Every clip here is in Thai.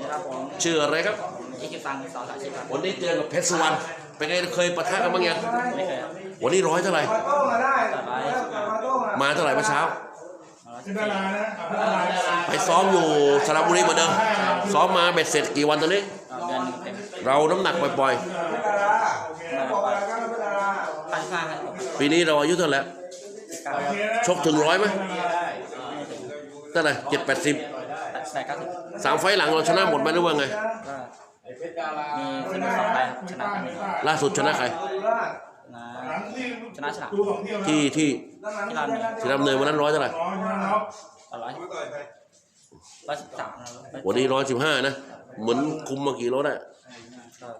นี่ครับผมชื่ออะไรครับอีคิวซังสอนสาชิพครับวันนี้เจอกับเพชรสุวรรณเป็นไงเคยปะทะกันบ้างยังไม่เคยครับวันนี้ร้อยเท่าไหร่แต่ไปมาเท่าไหร่เมื่อเช้าเป็นดารานะเป็นดาราไปซ้อมอยู่สระบุรีเหมือนเดิมซ้อมมาเบ็ดเสร็จกี่วันตอนนี้เดือนหนึ่งเต็มเราน้ำหนักปล่อยพันห้าครับๆปีนี้เราอายุเท่าไหร่แล้วเก้าชกถึงร้อยไหมเท่าไหร่เจ็ดแปดสิบ แปดเก้าสิบสามไฟล์หลังเราชนะหมดไหมหรือว่าไง ก็มีขึ้นมาสองไปชนะกันล่าสุดชนะใครนะชนะชนะดูของเที่ยวนะที่ที่ที่เราเนี่ยที่ดำเนินวันนั้นร้อยเท่าไหร่ร้อยนะเนาะร้อยร้อยสิบสามวันนี้ร้อยสิบห้านะเหมือนคุมมากี่โลได้ก็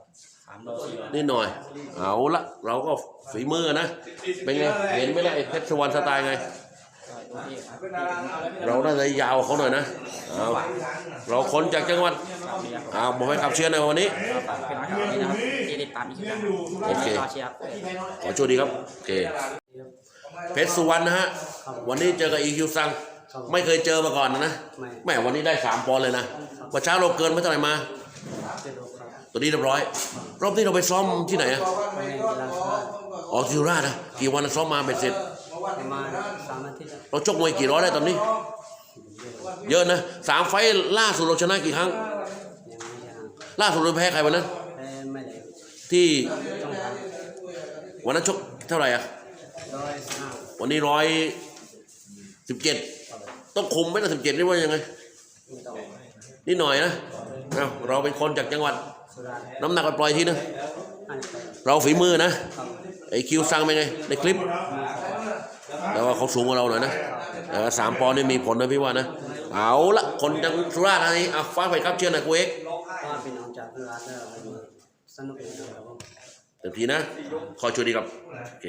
สามโลสี่โลนิดหน่อย เอาละเราก็ฝีมือนะ เป็นไง เห็นไหมล่ะไอ้เพชรสุวรรณสไตล์ไงก็ดูที่ครับ เราน่าจะยาวเขาหน่อยนะเอาเราคนจากจังหวัดสามเดียวเอาบอกให้ขับเชียร์ในอยวันนี้ก็ฝากเป็นน้องชาวนี้นะครับที่ติดตามอีคิวซังโอเครอเชียร์ครับขอโชคดีครับโอเคเพชรสุวรรณนะฮะวันนี้เจอกับอีคิวซังไม่เคยเจอมาก่อนนะนะแหม่วันนี้ได้สามปอนด์เลยนะเมื่อเช้าเราเกินไม่เท่าไหร่มาตัวนี้เรียบร้อย รอบนี้เราไปซ้อมที่ไหนอะอ๋อที่สุราษฎร์นะกี่วันซ้อมมาเบ็ดเสร็จ ประมาณสามอาทิตย์เราชกมวยกี่ร้อยได้ตอนนี้ เยอะนะสามไฟต์ล่าสุดเราชนะกี่ครั้งล่าสุดเราแพ้ใครวันนั้นไม่ได้ที่ต้องการวันนั้นชกเท่าไหร่อะร้อยห้าวันนี้ร้อยสิบเจ็ดต้องคุมไหมนะสิบเจ็ดนี่ว่ายังไงไม่ต้องนิดหน่อยนะเอ้าเราเป็นคนจากจังหวัด สุราษฎร์น้ำหนักปล่อยๆทีนะ อันนี้ไปเราฝีมือนะไอคิวซังเป็นไงในคลิป แต่ว่าเขาสูงกว่าเราหน่อยนะแต่ว่าสามปอนด์นี่มีผลนะพี่ว่านะ เอาละคนจังสุราษฎร์ธานีเอาฟ้าไปครับเชื่อหน่อยกูเอกก็เป็นน้องจากสุราษฎร์แล้วสนุกดีนะครับผมเต็มทีนะ ขอช่วยดีครับ โอเค